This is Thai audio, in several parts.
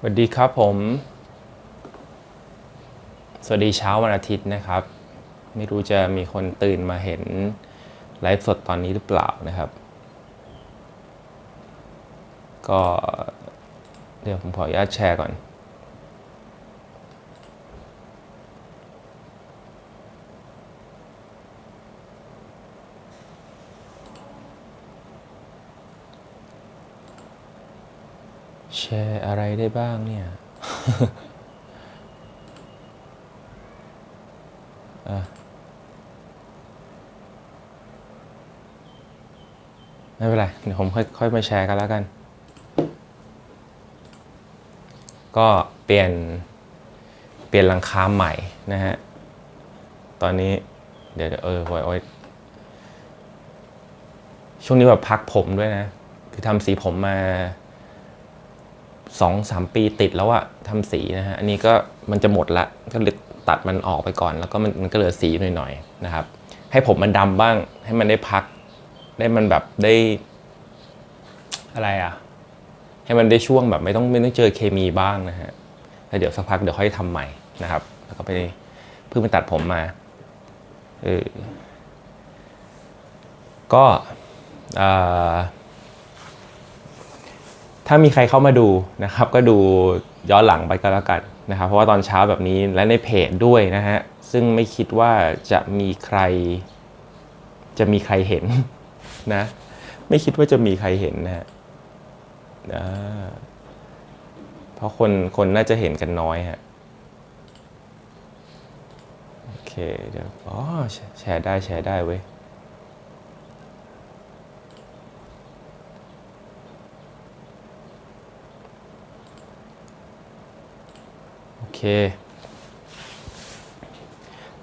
สวัสดีครับผม สวัสดีเช้าวันอาทิตย์นะครับ ไม่รู้จะมีคนตื่นมาเห็นไลฟ์สดตอนนี้หรือเปล่านะครับ ก็เดี๋ยวผมขออนุญาตแชร์ก่อน แชร์อะไรได้บ้างเนี่ยไม่เป็นไร เดี๋ยวผมค่อยค่อยมาแชร์กันแล้วกัน ก็เปลี่ยนเปลี่ยนหลังคาใหม่นะฮะ ตอนนี้เดี๋ยวเดี๋ยวเออโอ้ยโอ้ยช่วงนี้แบบพักผมด้วยนะ คือทำสีผมมา สองสามปีติดแล้วอะทำสีนะฮะอันนี้ก็มันจะหมดละก็เลยตัดมันออกไปก่อน แล้วก็มันมันก็เหลือสีหน่อยๆนะครับ ให้ผมมันดำบ้าง ให้มันได้พัก ได้มันแบบได้ อะไรอะให้มันได้ช่วงแบบไม่ต้องไม่ต้องเจอเคมีบ้างนะฮะแล้วเดี๋ยวสักพักเดี๋ยวค่อยทำใหม่นะครับ แล้วก็ไปเพิ่งไปตัดผมมาเออก็อ่า ถ้ามีใครเข้ามาดูนะครับ ก็ดูย้อนหลังไปก็แล้วกันนะครับ เพราะว่าตอนเช้าแบบนี้และในเพจด้วยนะฮะ ซึ่งไม่คิดว่าจะมีใคร จะมีใครเห็นนะ ไม่คิดว่าจะมีใครเห็นนะฮะเพราะคนคนน่าจะเห็นกันน้อยฮะโอเคเดี๋ยวอ๋อแชร์ได้แชร์ได้เว้ย เค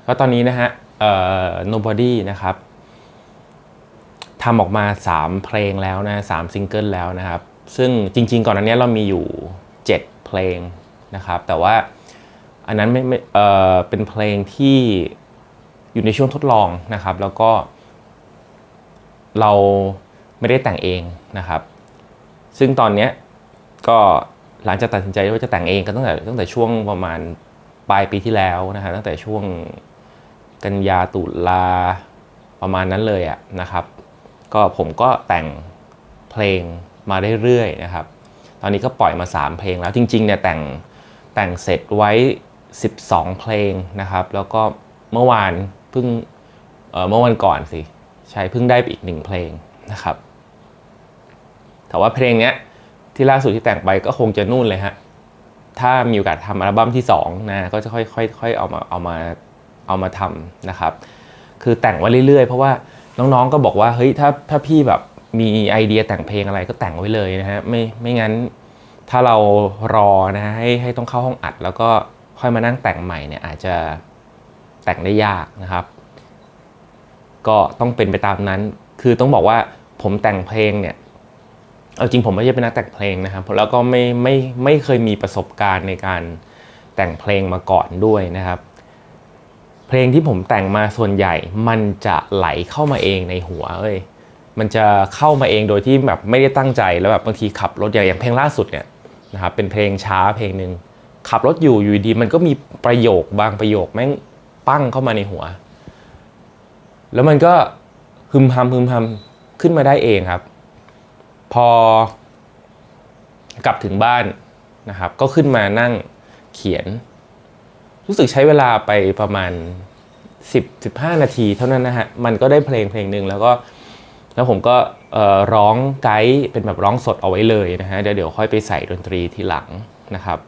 ก็ตอนนี้นะฮะเอ่อ nobody นะครับทำออกมา 3 เพลงแล้วนะสามซิงเกิลแล้วนะครับ ซึ่งจริง ๆ ก่อนอันนี้เรามีอยู่ 7 เพลงนะครับ แต่ว่าอันนั้นไม่ไม่เอ่อเป็นเพลงที่อยู่ในช่วงทดลองนะครับ แล้วก็ เราไม่ได้แต่งเองนะครับ ซึ่งตอนนี้ก็ หลังจากตัดสินใจว่าจะแต่งเองก็ตั้งแต่ตั้งแต่ช่วงประมาณปลายปีที่แล้วนะฮะตั้งแต่ช่วงกันยาตุลาประมาณนั้นเลยอะนะครับ ก็ผมก็แต่งเพลงมาเรื่อยๆนะครับ ตอนนี้ก็ปล่อยมา 3 เพลงแล้วจริงๆเนี่ยแต่งแต่งเสร็จไว้ 12 เพลงนะครับ แล้วก็เมื่อวานเพิ่งเมื่อวันก่อนสิใช่เพิ่งได้อีกหนึ่งเพลงนะครับ แต่ว่าเพลงเนี้ย ที่ล่าสุดที่แต่งไปก็คงจะนู่นเลยฮะ ถ้ามีโอกาสทำอัลบั้มที่2นะก็จะค่อยๆค่อยๆเอามาเอามาเอามาทำนะครับ คือแต่งไว้เรื่อยๆ เพราะว่าน้องๆก็บอกว่าเฮ้ยถ้าถ้าพี่แบบมีไอเดียแต่งเพลงอะไรก็แต่งไว้เลยนะฮะไม่ไม่งั้นถ้าเรารอนะฮะให้ให้ต้องเข้าห้องอัด แล้วก็ค่อยมานั่งแต่งใหม่เนี่ยอาจจะแต่งได้ยากนะครับ ก็ต้องเป็นไปตามนั้น คือต้องบอกว่าผมแต่งเพลงเนี่ย เอาจริงผมไม่ใช่เป็นนักแต่งเพลงนะครับแล้วก็ไม่ไม่ไม่เคยมีประสบการณ์ในการแต่งเพลงมาก่อนด้วยนะครับ เพลงที่ผมแต่งมาส่วนใหญ่ มันจะไหลเข้ามาเองในหัวเอ้ยมันจะเข้ามาเองโดยที่แบบไม่ได้ตั้งใจแล้วแบบบางทีขับรถอย่างอย่างเพลงล่าสุดเนี่ยนะครับเป็นเพลงช้าเพลงหนึ่งขับรถอยู่อยู่ดีมันก็มีประโยคบางประโยคแม่งปั้งเข้ามาในหัว แล้วมันก็พึมพำพึมพำขึ้นมาได้เองครับ พอกลับถึงบ้านนะครับ ก็ขึ้นมานั่งเขียน รู้สึกใช้เวลาไปประมาณ 10 15 นาทีเท่านั้นนะฮะ มันก็ได้เพลงเพลงหนึ่งแล้วก็แล้วผมก็ร้องไกด์เป็นแบบร้องสดเอาไว้เลยนะฮะเดี๋ยวเดี๋ยวค่อยไปใส่ดนตรีทีหลังนะครับ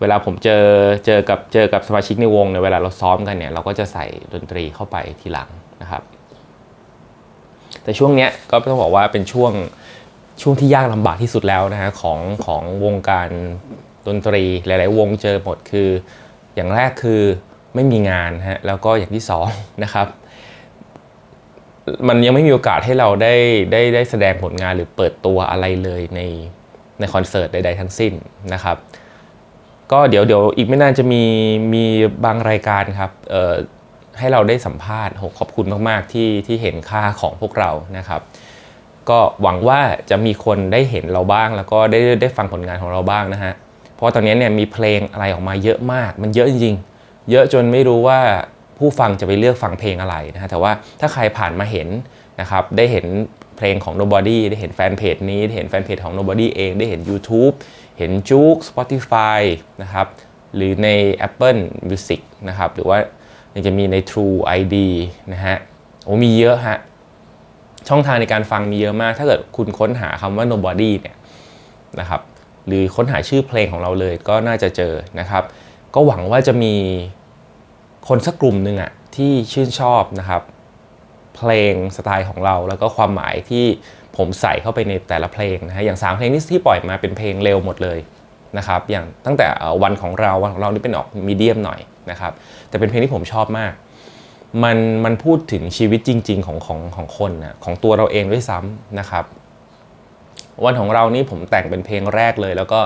เวลาผมเจอเจอกับเจอกับสมาชิกในวงเนี่ยเวลาเราซ้อมกันเนี่ยเราก็จะใส่ดนตรีเข้าไปทีหลังนะครับ แต่ช่วงเนี้ยก็ต้องบอกว่าเป็นช่วง ช่วงที่ยากลำบากที่สุดแล้วนะฮะของของวงการดนตรีหลาย ๆ วงเจอหมดคือ อย่างแรกคือไม่มีงานฮะแล้วก็อย่างที่สองนะครับ มันยังไม่มีโอกาสให้เราได้ได้ได้แสดงผลงานหรือเปิดตัวอะไรเลยในในคอนเสิร์ตใด ๆ ทั้งสิ้นนะครับ ก็เดี๋ยวเดี๋ยวอีกไม่นานจะมีมีบางรายการครับเอ่อให้เราได้สัมภาษณ์โหขอบคุณมาก ๆ ที่ที่เห็นค่าของพวกเรานะครับ ก็หวังว่าจะมีคนได้เห็นเราบ้าง แล้วก็ได้ได้ฟังผลงานของเราบ้างนะฮะ เพราะตอนนี้เนี่ยมีเพลงอะไรออกมาเยอะมาก มันเยอะจริงๆ เยอะจนไม่รู้ว่าผู้ฟังจะไปเลือกฟังเพลงอะไรนะฮะ แต่ว่าถ้าใครผ่านมาเห็นนะครับ ได้เห็นเพลงของ Nobody ได้เห็นแฟนเพจนี้ ได้เห็นแฟนเพจของ Nobody เอง ได้เห็น YouTube เห็นจุก Spotify นะครับ หรือใน Apple Music นะครับ หรือว่ายังจะมีใน True ID นะฮะ โอ้มีเยอะฮะ ช่องทางในการฟังมีเยอะมาก ถ้าเกิดคุณค้นหาคำว่า nobody เนี่ยนะครับหรือค้นหาชื่อเพลงของเราเลยก็น่าจะเจอนะครับ ก็หวังว่าจะมีคนสักกลุ่มหนึ่งอะที่ชื่นชอบนะครับเพลงสไตล์ของเราแล้วก็ความหมายที่ผมใส่เข้าไปในแต่ละเพลงนะฮะอย่าง 3 เพลงที่ที่ปล่อยมาเป็นเพลงเร็วหมดเลยนะครับอย่างตั้งแต่วันของเราวันของเรานี่เป็นออกมีเดียมหน่อยนะครับแต่เป็นเพลงที่ผมชอบมาก มันมันพูดถึงชีวิตจริง ๆ ของของของคนนะของตัวเราเองด้วยซ้ำนะครับ วันของเรานี่ผมแต่งเป็นเพลงแรกเลย แล้วก็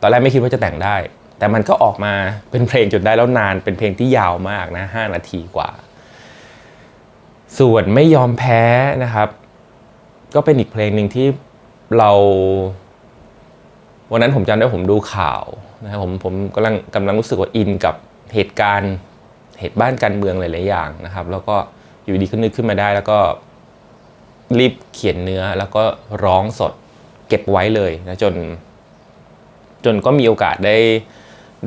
ตอนแรกไม่คิดว่าจะแต่งได้ แต่มันก็ออกมาเป็นเพลงจนได้แล้วนานเป็นเพลงที่ยาวมากนะห้านาทีกว่า ส่วนไม่ยอมแพ้นะครับ ก็เป็นอีกเพลงหนึ่งที่เราวันนั้นผมจำได้ผมดูข่าวนะครับผมผมกำลังกำลังรู้สึกว่าอินกับเหตุการณ์ เหตุบ้านการเมืองหลาย ๆ อย่างนะครับ แล้วก็อยู่ดีก็นึกขึ้นมาได้แล้วก็รีบเขียนเนื้อแล้วก็ร้องสดเก็บไว้เลยนะจน จนก็มีโอกาสได้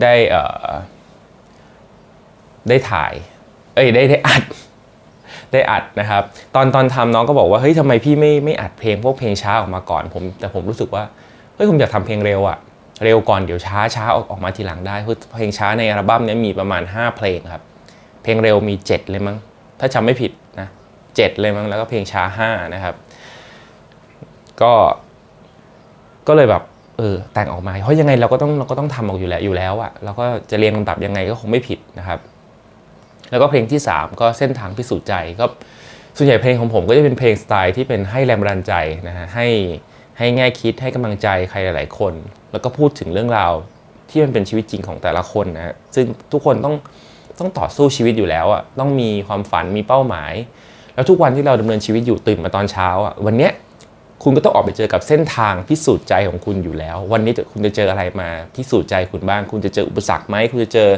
ได้เอ่อได้ถ่าย เอ้ยได้ได้อัดได้อัดนะครับ ตอนตอนทำน้องก็บอกว่าเฮ้ยทำไมพี่ไม่ไม่อัดเพลงพวกเพลงช้าออกมาก่อนผมแต่ผมรู้สึกว่าเฮ้ยผมอยากทำเพลงเร็วอะเร็วก่อนเดี๋ยวช้าช้าออกออกมาทีหลังได้เพลงช้าในอัลบั้มนี้มีประมาณ 5 เพลงครับ เพลงเร็วมี 7 เลยมั้ง ถ้าจำไม่ผิดนะเจ็ดเลยมั้ง แล้วก็เพลงช้า 5 นะครับ ก็ ก็เลยแบบเออแต่งออกมา เพราะยังไงเราก็ต้องเราก็ต้องทำออกอยู่แล้วอยู่แล้วอะเราก็จะเรียนลำดับยังไงก็คงไม่ผิดนะครับ แล้วก็เพลงที่ 3 ก็เส้นทางพิสูจน์ใจก็ส่วนใหญ่เพลงของผมก็จะเป็นเพลงสไตล์ที่เป็นให้แรงบันดาลใจนะฮะให้ให้แง่คิดให้กำลังใจใครหลาย ๆ คน แล้วก็พูดถึงเรื่องราวที่มันเป็นชีวิตจริงของแต่ละคนนะซึ่งทุกคนต้อง ต้องต่อสู้ชีวิตอยู่แล้วอะต้องมีความฝันมีเป้าหมาย แล้วทุกวันที่เราดำเนินชีวิตอยู่ตื่นมาตอนเช้าอะวันเนี้ยคุณก็ต้องออกไปเจอกับเส้นทางพิสูจน์ใจของคุณอยู่แล้ว วันนี้คุณจะเจออะไรมาพิสูจน์ใจคุณบ้าง คุณจะเจออุปสรรคไหมคุณจะเจอ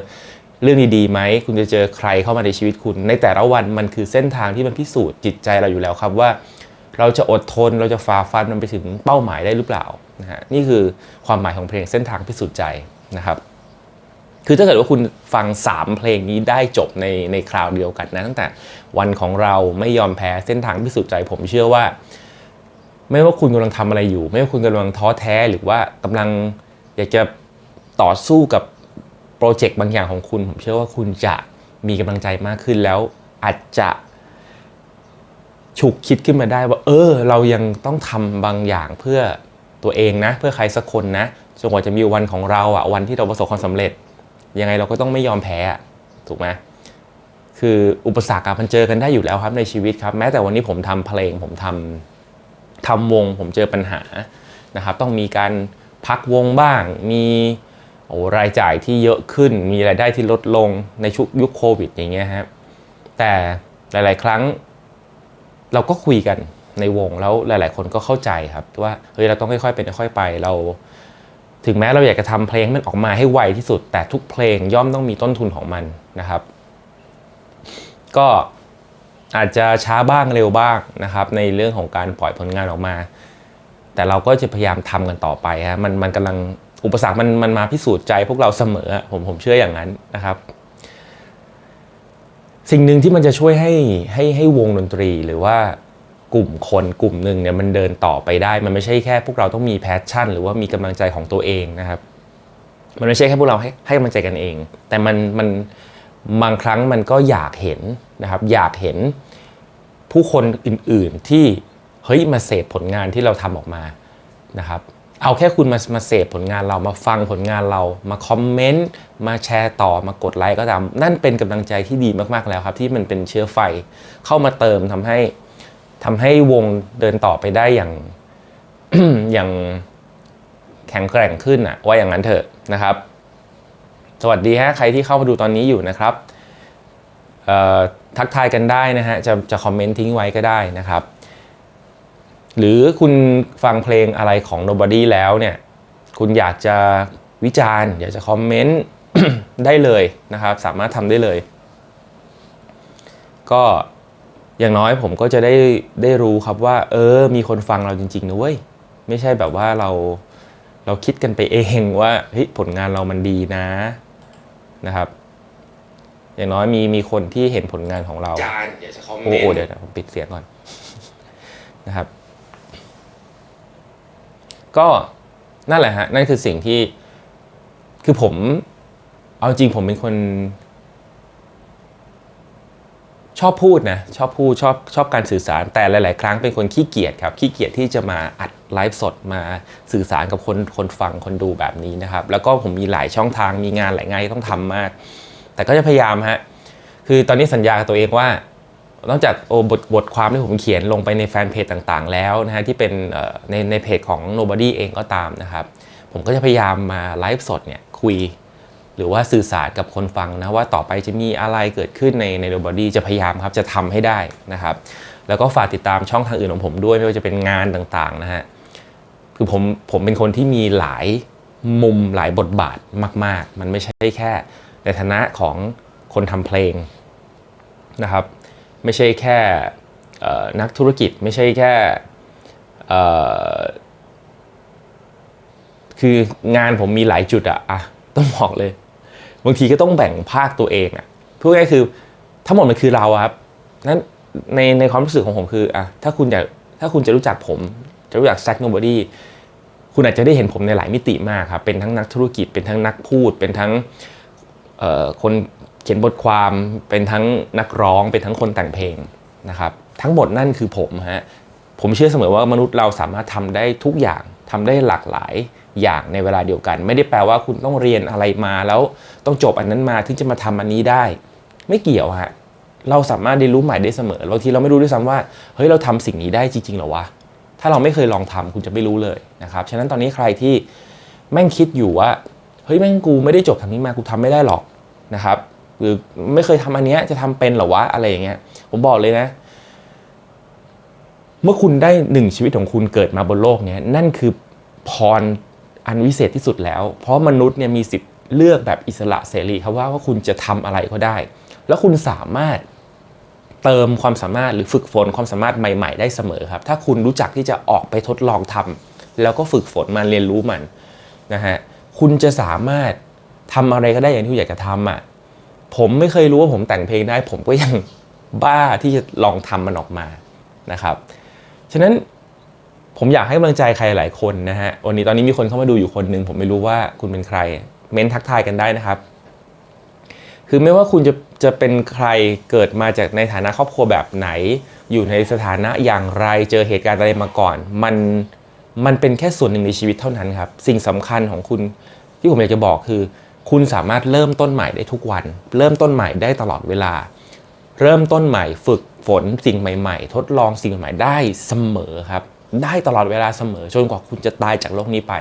เรื่องดีๆไหมคุณจะเจอใครเข้ามาในชีวิตคุณ ในแต่ละวันมันคือเส้นทางที่มันพิสูจน์จิตใจเราอยู่แล้วครับว่า เราจะอดทนเราจะฝ่าฟันมันไปถึงเป้าหมายได้หรือเปล่านะฮะนี่คือความหมายของเพลงเส้นทางพิสูจน์ใจนะครับ คือถ้าเกิดว่าคุณฟัง 3 เพลงนี้ได้จบในในคราวเดียวกันนะตั้งแต่วันของเราไม่ยอมแพ้เส้นทางพิสูจน์ใจผมเชื่อว่า ไม่ว่าคุณกำลังทำอะไรอยู่ ไม่ว่าคุณกำลังท้อแท้หรือว่ากำลังอยากจะต่อสู้กับโปรเจกต์บางอย่างของคุณ ผมเชื่อว่าคุณจะมีกำลังใจมากขึ้นแล้วอาจจะฉุกคิดขึ้นมาได้ว่า เออ เรายังต้องทำบางอย่างเพื่อตัวเองนะ เพื่อใครสักคนนะจนกว่าจะมีวันของเราอะวันที่เราประสบความสำเร็จ ยังไงเราก็ต้องไม่ยอมแพ้ถูกไหมคืออุปสรรคมันเจอกันได้อยู่แล้วครับในชีวิตครับ แม้แต่วันนี้ผมทำเพลงผมทำทำวงผมเจอปัญหานะครับ ต้องมีการพักวงบ้าง มีโอ้รายจ่ายที่เยอะขึ้น มีรายได้ที่ลดลงในชุกยุคโควิดอย่างเงี้ยครับแต่หลาย ๆ ครั้ง เราก็คุยกันในวงแล้วหลาย ๆ คนก็เข้าใจครับว่าเฮ้ยเราต้องค่อยๆเป็นค่อยๆไปเรา ถึงแม้เราอยากจะทำเพลงมันออกมาให้ไวที่สุด แต่ทุกเพลงย่อมต้องมีต้นทุนของมันนะครับ ก็อาจจะช้าบ้างเร็วบ้างนะครับ ในเรื่องของการปล่อยผลงานออกมา แต่เราก็จะพยายามทำกันต่อไปฮะมันมันกำลังอุปสรรคมันมันมาพิสูจน์ใจพวกเราเสมอผมผมเชื่ออย่างนั้นนะครับ สิ่งหนึ่งที่มันจะช่วยให้ให้ให้วงดนตรีหรือว่า กลุ่มคนกลุ่มหนึ่งเนี่ยมันเดินต่อไปได้ มันไม่ใช่แค่พวกเราต้องมีแพชชั่น หรือว่ามีกำลังใจของตัวเองนะครับ มันไม่ใช่แค่พวกเราให้ให้กำลังใจกันเอง แต่มันมันบางครั้งมันก็อยากเห็นนะครับ อยากเห็นผู้คนอื่นๆที่เฮ้ยมาเสพผลงานที่เราทำออกมานะครับเอาแค่คุณมามาเสพผลงานเรามาฟังผลงานเรามาคอมเมนต์มาแชร์ต่อมากดไลค์ก็ตามนั่นเป็นกำลังใจที่ดีมากๆแล้วครับ ที่มันเป็นเชื้อไฟเข้ามาเติมทำให้ ทำให้วงเดินต่อไปได้อย่างอย่างแข็งแกร่งขึ้นอะว่าอย่างนั้นเถอะนะครับ สวัสดีฮะใครที่เข้ามาดูตอนนี้อยู่นะครับทักทายกันได้นะฮะจะจะคอมเมนต์ทิ้งไว้ก็ได้นะครับ หรือคุณฟังเพลงอะไรของ Nobody แล้วเนี่ย คุณอยากจะวิจารณ์ อยากจะคอมเมนต์ได้เลยนะครับ สามารถทำได้เลย ก็ อย่างน้อยผมก็จะได้ได้รู้ครับว่า เออ มีคนฟังเราจริงๆนะเว้ยไม่ใช่แบบว่าเราเราคิดกันไปเองว่าเฮ้ยผลงานเรามันดีนะนะครับ อย่างน้อยมีมีคนที่เห็นผลงานของเราจานอยากจะคอมเมโอ้นโอ้ต์เดี๋ยวนะผมปิดเสียงก่อนนะครับ ก็นั่นแหละฮะนั่นคือสิ่งที่คือผม เอาจริงผมเป็นคน ชอบพูดนะชอบพูดชอบชอบการสื่อสารแต่หลาย ๆ ครั้งเป็นคนขี้เกียจครับขี้เกียจที่จะมาอัดไลฟ์สดมาสื่อสารกับคนคนฟังคนดูแบบนี้นะครับ แล้วก็ผมมีหลายช่องทางมีงานหลายงานที่ต้องทำมาก แต่ก็จะพยายามฮะคือตอนนี้สัญญากับตัวเองว่านอกจากโอบทบทความที่ผมเขียนลงไปในแฟนเพจต่างๆ แล้วนะฮะที่เป็นในในเพจของ nobody เองก็ตามนะครับ ผมก็จะพยายามมาไลฟ์สดเนี่ยคุย หรือว่าสื่อสารกับคนฟังนะว่าต่อไปจะมีอะไรเกิดขึ้นในใน nobody จะพยายามครับจะทำให้ได้นะครับ แล้วก็ฝากติดตามช่องทางอื่นของผมด้วยไม่ว่าจะเป็นงานต่างๆนะฮะคือผมผมเป็นคนที่มีหลายมุมหลายบทบาทมาก ๆ มันไม่ใช่แค่ในฐานะของคนทำเพลงนะครับ ไม่ใช่แค่นักธุรกิจไม่ใช่แค่คืองานผมมีหลายจุดอะอะ ต้องบอกเลย บางทีก็ต้องแบ่งภาคตัวเองอะพูดง่ายคือทั้งหมดมันคือเราครับนั้นในในความรู้สึกของผมคืออะถ้าคุณอยากถ้าคุณจะรู้จักผม จะรู้จักแซ k โนบอดี้คุณอาจจะได้เห็นผมในหลายมิติมากครับ เป็นทั้งนักธุรกิจ เป็นทั้งนักพูด เป็นทั้งคนเขียนบทความ เป็นทั้งนักร้อง เป็นทั้งคนแต่งเพลงนะครับ ทั้งหมดนั่นคือผมฮะ ผมเชื่อเสมอว่ามนุษย์เราสามารถทำได้ทุกอย่างทำได้หลากหลาย อย่างในเวลาเดียวกัน ไม่ได้แปลว่าคุณต้องเรียนอะไรมาแล้วต้องจบอันนั้นมาถึงจะมาทำอันนี้ได้ ไม่เกี่ยวฮะเราสามารถเรียนรู้ใหม่ได้เสมอบางทีเราไม่รู้ด้วยซ้ำว่าเฮ้ยเราทำสิ่งนี้ได้จริงๆหรอวะถ้าเราไม่เคยลองทำคุณจะไม่รู้เลยนะครับฉะนั้นตอนนี้ใครที่แม่งคิดอยู่ว่าเฮ้ยแม่งกูไม่ได้จบทางนี้มากูทำไม่ได้หรอกนะครับหรือไม่เคยทำอันเนี้ยจะทำเป็นหรอวะอะไรอย่างเงี้ยผมบอกเลยนะ เมื่อคุณได้หนึ่งชีวิตของคุณเกิดมาบนโลกเนี้ยนั่นคือพร อันวิเศษที่สุดแล้ว เพราะมนุษย์เนี่ยมีสิทธิ์เลือกแบบอิสระเสรีครับว่าว่าคุณจะทำอะไรก็ได้ แล้วคุณสามารถเติมความสามารถหรือฝึกฝนความสามารถใหม่ ๆ ได้เสมอครับ ถ้าคุณรู้จักที่จะออกไปทดลองทำแล้วก็ฝึกฝนมันเรียนรู้มันนะฮะคุณจะสามารถทำอะไรก็ได้อย่างที่คุณอยากจะทำอะผมไม่เคยรู้ว่าผมแต่งเพลงได้ ผมก็ยังบ้าที่จะลองทำมันออกมานะครับ ฉะนั้น ผมอยากให้กำลังใจใครหลายคนนะฮะวันนี้ตอนนี้มีคนเข้ามาดูอยู่คนหนึ่งผมไม่รู้ว่าคุณเป็นใคร เม้นทักทายกันได้นะครับ คือไม่ว่าคุณจะจะเป็นใครเกิดมาจากในฐานะครอบครัวแบบไหน อยู่ในสถานะอย่างไรเจอเหตุการณ์อะไรมาก่อน มันมันเป็นแค่ส่วนหนึ่งในชีวิตเท่านั้นครับ สิ่งสำคัญของคุณที่ผมอยากจะบอกคือ คุณสามารถเริ่มต้นใหม่ได้ทุกวัน เริ่มต้นใหม่ได้ตลอดเวลา เริ่มต้นใหม่ฝึกฝนสิ่งใหม่ ๆ ทดลองสิ่งใหม่ได้เสมอครับ ได้ตลอดเวลาเสมอจนกว่าคุณจะตายจากโลกนี้ไป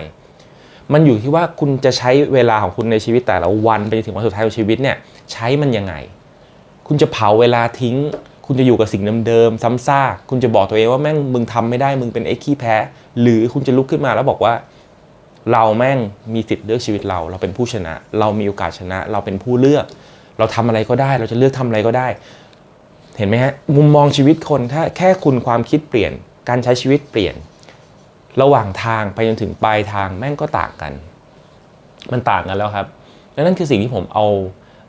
มันอยู่ที่ว่าคุณจะใช้เวลาของคุณในชีวิตแต่ละวันไปถึงวันสุดท้ายของชีวิตเนี่ยใช้มันยังไง คุณจะเผาเวลาทิ้ง คุณจะอยู่กับสิ่งเดิมๆซ้ำซากคุณจะบอกตัวเองว่าแม่งมึงทำไม่ได้มึงเป็นไอ้ขี้แพ้ หรือคุณจะลุกขึ้นมาแล้วบอกว่า เราแม่งมีสิทธิ์เลือกชีวิตเรา เราเป็นผู้ชนะ เรามีโอกาสชนะ เราเป็นผู้เลือก เราทำอะไรก็ได้ เราจะเลือกทำอะไรก็ได้ เห็นไหมฮะมุมมองชีวิตคนถ้าแค่คุณความคิดเปลี่ยน การใช้ชีวิตเปลี่ยน ระหว่างทางไปจนถึงปลายทางแม่งก็ต่างกัน มันต่างกันแล้วครับและนั่นคือสิ่งที่ผมเอา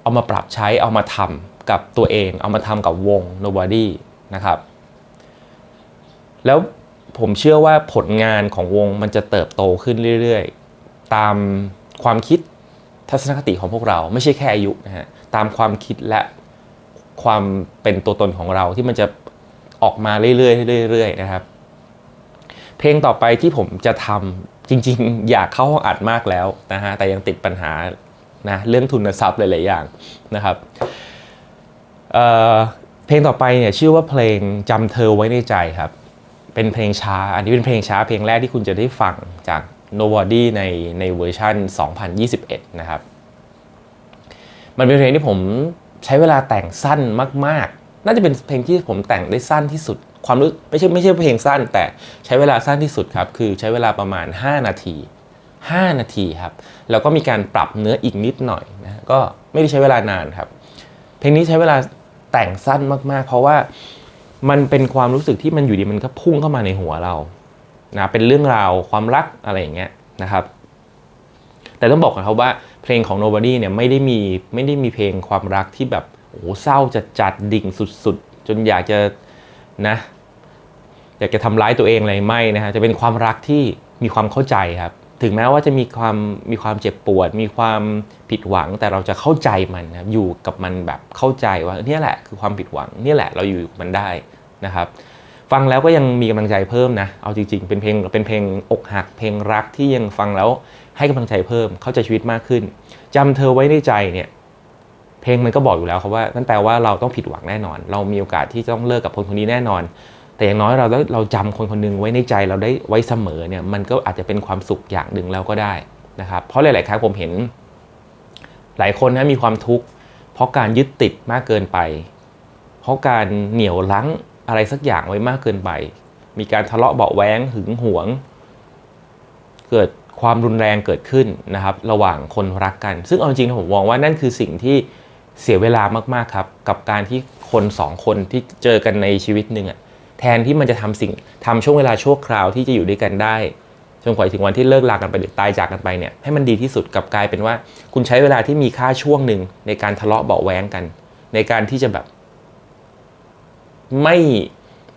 เอามาปรับใช้เอามาทำกับตัวเอง เอามาทำกับวง nobody นะครับ แล้วผมเชื่อว่าผลงานของวงมันจะเติบโตขึ้นเรื่อยๆ ตามความคิดทัศนคติของพวกเราไม่ใช่แค่อายุนะฮะตามความคิดและความเป็นตัวตนของเราที่มันจะ ออกมาเรื่อยๆเรื่อยๆนะครับ เพลงต่อไปที่ผมจะทำจริงๆ อยากเข้าห้องอัดมากแล้วนะฮะแต่ยังติดปัญหานะเรื่องทุนทรัพย์หลายๆอย่างนะครับเเพลงต่อไปเนี่ยชื่อว่าเพลงจำเธอไว้ในใจครับ เป็นเพลงช้า อันนี้เป็นเพลงช้าเพลงแรกที่คุณจะได้ฟังจาก Nobody ในในเวอร์ชัน2021 นะครับ มันเป็นเพลงที่ผมใช้เวลาแต่งสั้นมากๆ น่าจะเป็นเพลงที่ผมแต่งได้สั้นที่สุด ความรู้ไม่ใช่ไม่ใช่เพลงสั้น แต่ใช้เวลาสั้นที่สุดครับ คือใช้เวลาประมาณ 5 นาที 5 นาทีครับ แล้วก็มีการปรับเนื้ออีกนิดหน่อยนะก็ไม่ได้ใช้เวลานานครับ เพลงนี้ใช้เวลาแต่งสั้นมากๆ เพราะว่ามันเป็นความรู้สึกที่มันอยู่ดีมันก็พุ่งเข้ามาในหัวเรานะเป็นเรื่องราวความรักอะไรอย่างเงี้ยนะครับ แต่ต้องบอกกันครับว่าเพลงของ Nobody เนี่ยไม่ได้มีไม่ได้มีเพลงความรักที่แบบ โอ้โหเศร้าจัดจัดดิ่งสุดๆ จนอยากจะนะอยากจะทำร้ายตัวเองอะไรไม่นะฮะจะเป็นความรักที่มีความเข้าใจครับ ถึงแม้ว่าจะมีความมีความเจ็บปวด มีความผิดหวังแต่เราจะเข้าใจมันนะครับอยู่กับมันแบบเข้าใจว่าเนี่ยแหละคือความผิดหวังเนี่ยแหละเราอยู่กับมันได้นะครับ ฟังแล้วก็ยังมีกำลังใจเพิ่มนะเอาจริงๆ เป็นเพลงเป็นเพลงอกหัก เพลงรักที่ยังฟังแล้วให้กำลังใจเพิ่มเข้าใจชีวิตมากขึ้นจำเธอไว้ในใจเนี่ย เพลงมันก็บอกอยู่แล้วครับว่านั่นแปลว่าเราต้องผิดหวังแน่นอน เรามีโอกาสที่จะต้องเลิกกับคนคนนี้แน่นอน แต่อย่างน้อยเราได้เราจำคนคนหนึงไว้ในใจเราได้ไว้เสมอเนี่ยมันก็อาจจะเป็นความสุขอย่างหนึ่งแล้วก็ได้นะครับเพราะหลาย ๆ ครั้งผมเห็น หลายคนนะมีความทุกข์เพราะการยึดติดมากเกินไป เพราะการเหนี่ยวรั้งอะไรสักอย่างไว้มากเกินไป มีการทะเลาะเบาะแวงหึงหวง เกิดความรุนแรงเกิดขึ้นนะครับ ระหว่างคนรักกัน ซึ่งเอาจริงผมมองว่านั่นคือสิ่งที่ เสียเวลามากๆครับ กับการที่คนสองคนที่เจอกันในชีวิตหนึ่งอะแทนที่มันจะทำสิ่งทำช่วงเวลาชั่วคราวที่จะอยู่ด้วยกันได้จนกว่าถึงวันที่เลิกลากันไปหรือตายจากกันไปเนี่ยให้มันดีที่สุดกับกลายเป็นว่า คุณใช้เวลาที่มีค่าช่วงหนึ่งในการทะเลาะเบาะแวงกัน ในการที่จะแบบ ไม่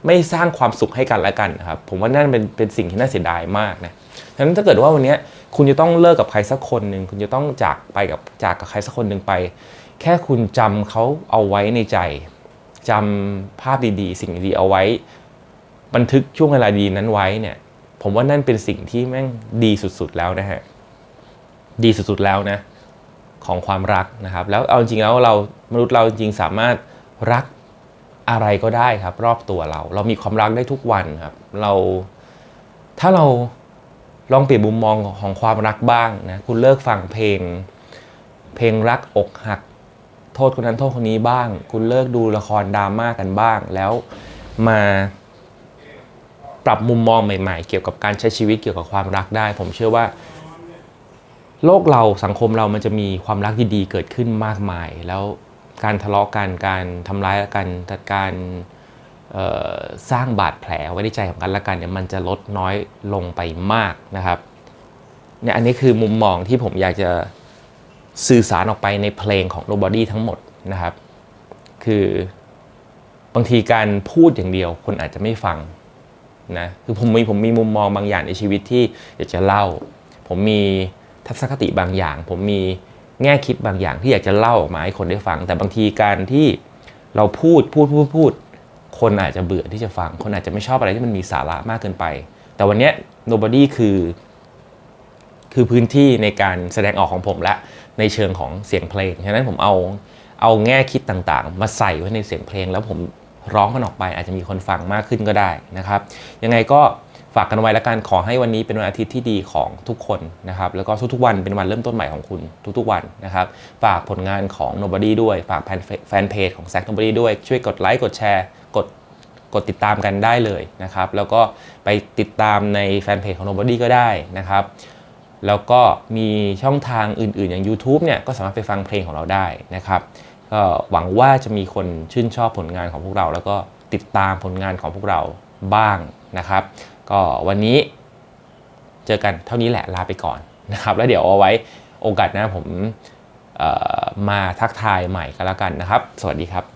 ไม่สร้างความสุขให้กันและกันนะครับ ผมว่านั่นเป็นเป็นสิ่งที่น่าเสียดายมากนะฉะนั้นถ้าเกิดว่าวันนี้คุณจะต้องเลิกกับใครสักคนหนึ่งคุณจะต้องจากไปกับจากกับใครสักคนหนึ่งไป แค่คุณจำเขาเอาไว้ในใจจำภาพดีๆ สิ่งดีๆเอาไว้ บันทึกช่วงเวลาดีนั้นไว้เนี่ย ผมว่านั่นเป็นสิ่งที่แม่งดีสุดๆแล้วนะฮะดีสุดๆแล้วนะของความรักนะครับ แล้วเอาจริงๆแล้วเรามนุษย์เราจริงๆสามารถรักอะไรก็ได้ครับ รอบตัวเรา เรามีความรักได้ทุกวันครับ เราถ้าเราลองเปลี่ยนมุมมองของความรักบ้างนะคุณเลิกฟังเพลง เพลงรักอกหัก โทษคนนั้นโทษคนนี้บ้าง คุณเลิกดูละครดราม่ากันบ้าง แล้วมาปรับมุมมองใหม่ๆ เกี่ยวกับการใช้ชีวิตเกี่ยวกับความรักได้ ผมเชื่อว่า โลกเราสังคมเรามันจะมีความรักดีๆเกิดขึ้นมากมาย แล้วการทะเลาะกันการทำร้ายกันจัดการสร้างบาดแผลไว้ในใจของกันและกันเนี่ยมันจะลดน้อยลงไปมากนะครับเนี่ยอันนี้คือมุมมองที่ผมอยากจะ สื่อสารออกไปในเพลงของ Nobody ทั้งหมดนะครับ คือบางทีการพูดอย่างเดียวคนอาจจะไม่ฟังนะคือผมมีผมมีมุมมองบางอย่างในชีวิตที่อยากจะเล่า ผมมีทัศนคติบางอย่าง ผมมีแง่คิดบางอย่างที่อยากจะเล่าออกมาให้คนได้ฟัง แต่บางทีการที่เราพูดพูดพูดพูด คนอาจจะเบื่อที่จะฟัง คนอาจจะไม่ชอบอะไรที่มันมีสาระมากเกินไป แต่วันนี้ nobody คือ คือพื้นที่ในการแสดงออกของผมและ ในเชิงของเสียงเพลง ฉะนั้นผมเอาเอาแง่คิดต่างๆ มาใส่ไว้ในเสียงเพลง แล้วผมร้องมันออกไปอาจจะมีคนฟังมากขึ้นก็ได้นะครับ ยังไงก็ฝากกันไว้แล้วกันขอให้วันนี้เป็นวันอาทิตย์ที่ดีของทุกคนนะครับ แล้วก็ทุกๆวันเป็นวันเริ่มต้นใหม่ของคุณทุกๆวันนะครับ ฝากผลงานของ nobody ด้วย ฝากแฟนเพจของ Zack nobody ด้วย ช่วยกดไลค์กดแชร์กดกดติดตามกันได้เลยนะครับ แล้วก็ไปติดตามในแฟนเพจของ Nobody ก็ได้นะครับ แล้วก็มีช่องทางอื่นๆ อย่าง YouTube เนี่ยก็สามารถไปฟังเพลงของเราได้นะครับ ก็หวังว่าจะมีคนชื่นชอบผลงานของพวกเรา แล้วก็ติดตามผลงานของพวกเราบ้างนะครับ ก็วันนี้เจอกันเท่านี้แหละลาไปก่อนนะครับ แล้วเดี๋ยวเอาไว้โอกาสหน้าผมมาทักทายใหม่กันแล้วกันนะครับ สวัสดีครับ